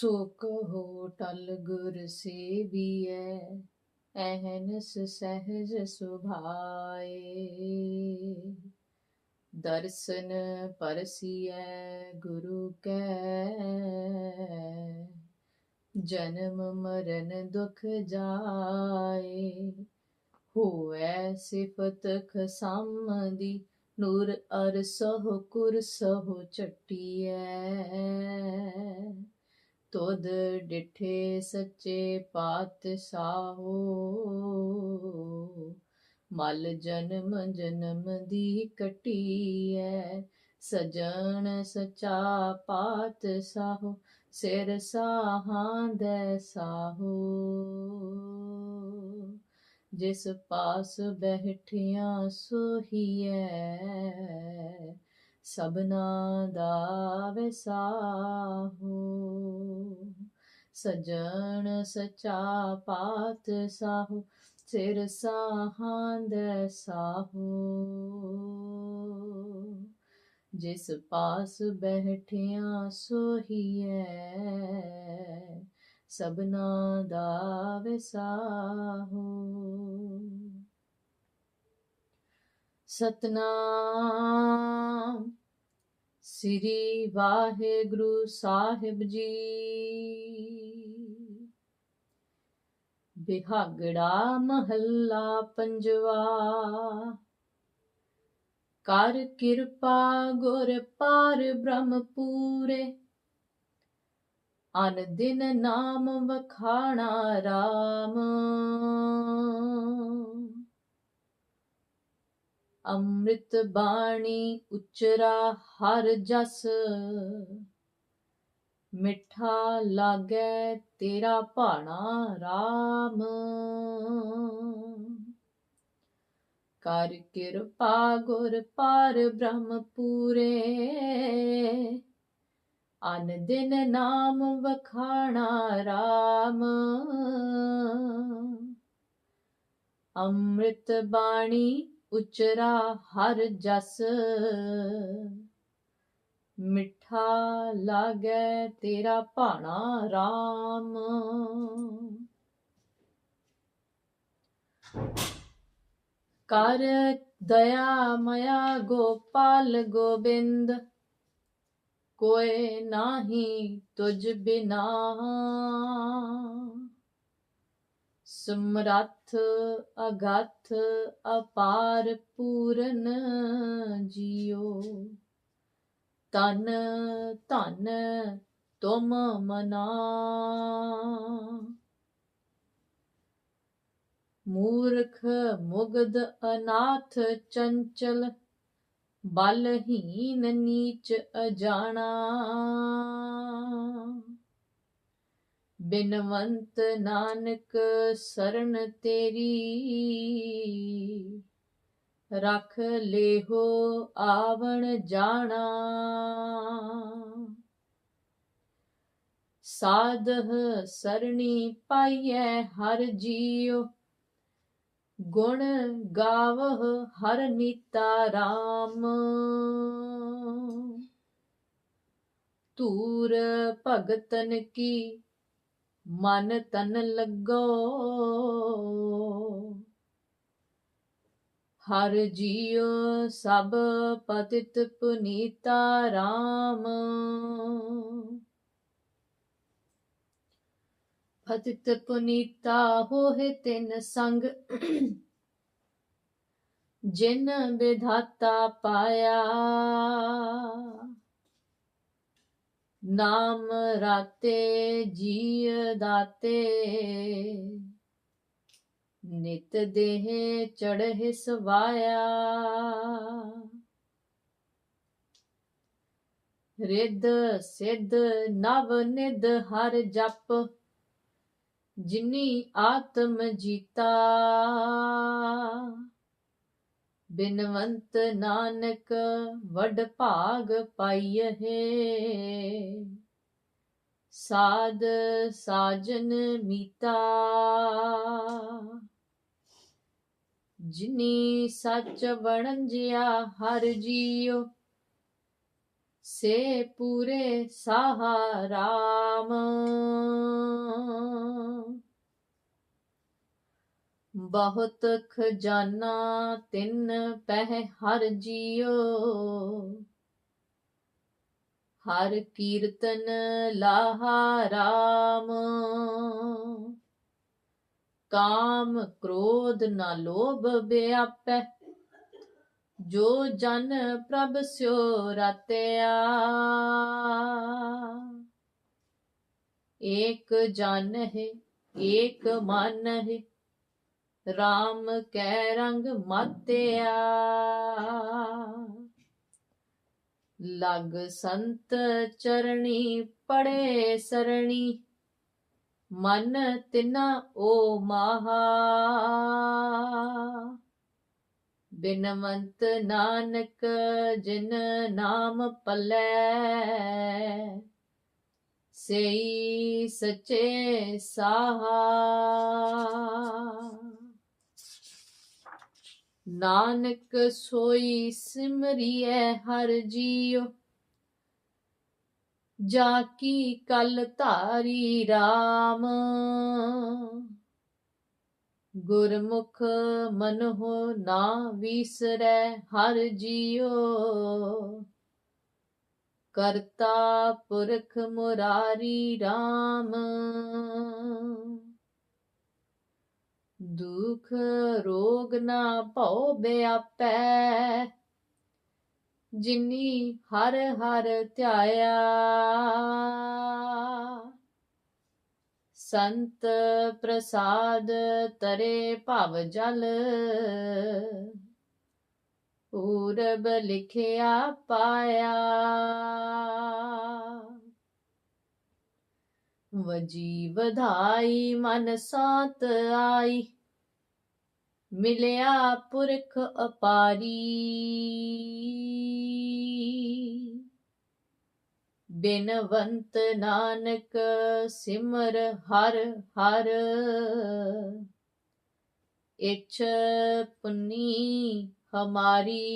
ਸੋ ਕਹੋ ਟਲ ਗੁਰ ਸੇਵੀਐ, ਐਹਨਸ ਸਹਿਜ ਸੁਭਾਏ। ਦਰਸ਼ਨ ਪਰਸੀਐ ਗੁਰੂ ਕੈ, ਜਨਮ ਮਰਨ ਦੁਖ ਜਾਏ। ਹੋਐ ਸਿਫਤ ਖਸਮ ਦੀ ਨੂਰ ਅਰਸਹੁ ਕੁਰਸਹੁ ਚਟੀਐ। ਤੁਧ ਡਿਠੇ ਸੱਚੇ ਪਾਤਸ਼ਾਹੋ ਮਲ ਜਨਮ ਜਨਮ ਦੀ ਕਟੀਐ, ਸਜਣ ਸਚਾ ਪਾਤਸ਼ਾਹੋ ਸਿਰ ਸਾਹਾਂ ਦੇ ਸਾਹੋ। ਜਿਸ ਪਾਸ ਬਹਿਠਿਆ ਸੋਹੀਐ ਸਭਨਾ ਦਾ ਵਸਾਹੋ, ਸਜਣ ਸਚਾ ਪਾਤ ਸਾਹੋ, ਸਿਰ ਸਾਹਾਂ ਦੇ ਸਾਹੋ। ਜਿਸ ਪਾਸ ਬਹਿਠਿਆ ਸੋਹੀਐ, ਸਭਨਾ ਦਾ ਵਸਾਹੋ। ਸਤਨਾਮ। ਸ੍ਰੀ ਵਾਹਿਗੁਰੂ ਸਾਹਿਬ ਜੀ। ਬਿਹਾਗੜਾ ਮਹੱਲਾ ਪੰਜਵਾ। ਕਰ ਕਿਰਪਾ ਗੁਰ ਪਾਰ ਬ੍ਰਹਮ ਪੂਰੇ। ਅਨ ਦਿਨ ਨਾਮ ਵਖਾਣਾ RAM ਅੰਮ੍ਰਿਤ ਬਾਣੀ ਉਚਰਾ ਹਰ ਜਸ। ਮਿੱਠਾ ਲਾਗੇ ਤੇਰਾ ਭਾਣਾ RAM ਕਰ ਕਿਰਪਾ ਗੁਰ ਪਾਰ ਬ੍ਰਹਮ ਪੂਰੇ। ਅਨ ਦਿਨ ਨਾਮ ਵਖਾਣਾ RAM ਅੰਮ੍ਰਿਤ ਬਾਣੀ ਉਚਰਾ ਹਰ ਜਸ। ਮਿੱਠਾ ਲਾਗੇ ਤੇਰਾ ਭਾਣਾ RAM ਕਰ ਦਇਆ ਮਇਆ ਗੋਪਾਲ ਗੋਬਿੰਦ ਕੋਏ ਨਾਹੀ ਤੁਝ ਬਿਨਾ। ਸਮਰੱਥ, ਅਗਥ, ਅਪਾਰ ਪੂਰਨ ਜੀਓ। ਤਨ ਧਨ ਤੁਮ ਮਨਾ। ਮੂਰਖ, ਮੁਗਧ, ਅਨਾਥ, ਚੰਚਲ, ਬਲਹੀਨ, ਨੀਚ ਅਜਾਣਾ। ਬਿਨਵੰਤ ਨਾਨਕ ਸਰਨ ਤੇਰੀ। ਰਖ ਲੇਹੋ ਆਵਣ ਜਾਣਾ। ਸਾਧਹ ਸਰਣੀ ਪਾਈਐ ਹਰ ਜੀਉ। ਗੁਣ ਗਾਵਹ ਹਰ ਨੀਤਾ RAM ਤੂਰ ਭਗਤਨ ਕੀ ਮਨ ਤਨ ਲੱਗੋ। ਹਰ ਜੀਉ ਸਭ ਪਤਿਤ ਪੁਨੀਤਾ RAM ਪਤਿਤ ਪੁਨੀਤਾ ਹੋਏ ਤਿਨ ਸੰਗ। ਜਿਨ ਵਿਧਾਤਾ ਪਾਇਆ। ਨਾਮ ਰਾਤੇ ਜੀ ਦਾਤੇ। ਨਿਤ ਦੇਹ ਚੜ੍ਹਿ ਸਵਾਇਆ। ਰਿੱਧ ਸਿੱਧ ਨਵ ਨਿਧ ਹਰ ਜਪ। ਜਿਨੀ ਆਤਮ ਜੀਤਾ। ਬਿਨਵੰਤ ਨਾਨਕ ਵਡ ਭਾਗ ਪਾਈਐ। ਸਾਧ ਸਾਜਨ ਮੀਤਾ। ਜਿਨੀ ਸੱਚ ਵਣੰਜਿਆ ਹਰ ਜੀਉ, ਸੇ ਪੂਰੇ ਸਹਾਰਾਮ ਬਹੁਤ ਖਜ਼ਾਨਾ ਤਿੰਨ ਪਹਿ ਹਰ ਜੀਓ। ਹਰ ਕੀਰਤਨ ਲਾਹਾ ਰਾਮ। ਕਾਮ ਕ੍ਰੋਧ ਨਾ ਲੋਭ ਬਿਆਪੈ। ਜੋ ਜਨ ਪ੍ਰਭ ਸਿਓ ਰਤਿਆ। ਏਕ ਜਨ ਹੈ, ਏਕ ਮਨ ਹੈ RAM ਕੈ ਰੰਗ ਮਾਤਿਆ। ਲਗ ਸੰਤ ਚਰਣੀ ਪੜੇ ਸਰਣੀ, ਮਨ ਤਿਨਾ ਓ ਮਾਹਾ। ਬਿਨਵੰਤ ਨਾਨਕ ਜਿਨ ਨਾਮ ਪਲੈ, ਸਈ ਸਚੇ ਸਾਹਾ। ਨਾਨਕ ਸੋਈ ਸਿਮਰਿਐ ਹਰ ਜੀਉ, ਜਾ ਕੀ ਕਲ ਧਾਰੀ RAM ਗੁਰਮੁਖ ਮਨਹੁ ਨਾ ਵਿਸਰੈ ਹਰ ਜੀਉ, ਕਰਤਾ ਪੁਰਖ ਮੁਰਾਰੀ RAM ਦੁਖ ਰੋਗ ਨਾ ਭਉ ਬਿਆਪੈ। ਜਿਨੀ ਹਰ ਹਰ ਧਿਆਇਆ। ਸੰਤ ਪ੍ਰਸਾਦ ਤਰੇ ਭਵ ਜਲ। ਪੂਰਬ ਲਿਖਿਆ ਪਾਇਆ। ਵਜੀ ਵਧਾਈ ਮਨ ਸਾਤ ਆਈ। ਮਿਲਿਆ ਪੁਰਖ ਅਪਾਰੀ। ਬਿਨਵੰਤ ਨਾਨਕ ਸਿਮਰ ਹਰ ਹਰ। ਇਛ ਪੁਨੀ ਹਮਾਰੀ।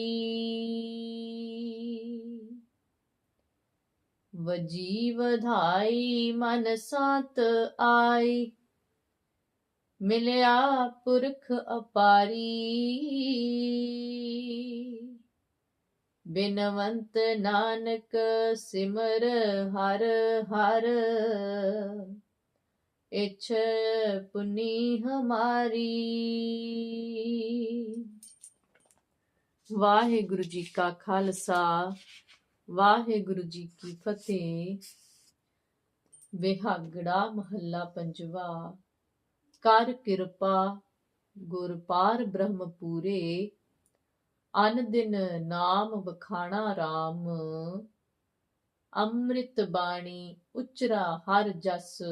ਵਜੀ ਵਧਾਈ ਮਨ ਸਾਤ ਆਈ ਮਿਲਿਆ ਪੁਰਖ ਅਪਾਰੀ। ਬਿਨਵੰਤ ਨਾਨਕ ਸਿਮਰ ਹਰ ਹਰ। ਇਛ ਪੁਨੀ ਹਮਾਰੀ। ਵਾਹਿਗੁਰੂ ਜੀ ਕਾ ਖਾਲਸਾ, ਵਾਹਿਗੁਰੂ ਜੀ ਕੀ ਫਤਿਹ। ਵਿਹਾਗੜਾ ਮਹੱਲਾ ਪੰਜਵਾ। ਕਰ ਕਿਰਪਾ, ਗੁਰ ਪਾਰ ਬ੍ਰਹਮ ਪੂਰੇ, ਅਨ ਦਿਨ ਨਾਮ ਵਖਾਣਾ RAM ਅੰਮ੍ਰਿਤ ਬਾਣੀ ਉਚਰਾ ਹਰ ਜਸ,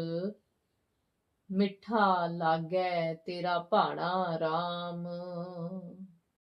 ਮਿੱਠਾ ਲਾਗੈ ਤੇਰਾ ਭਾਣਾ RAM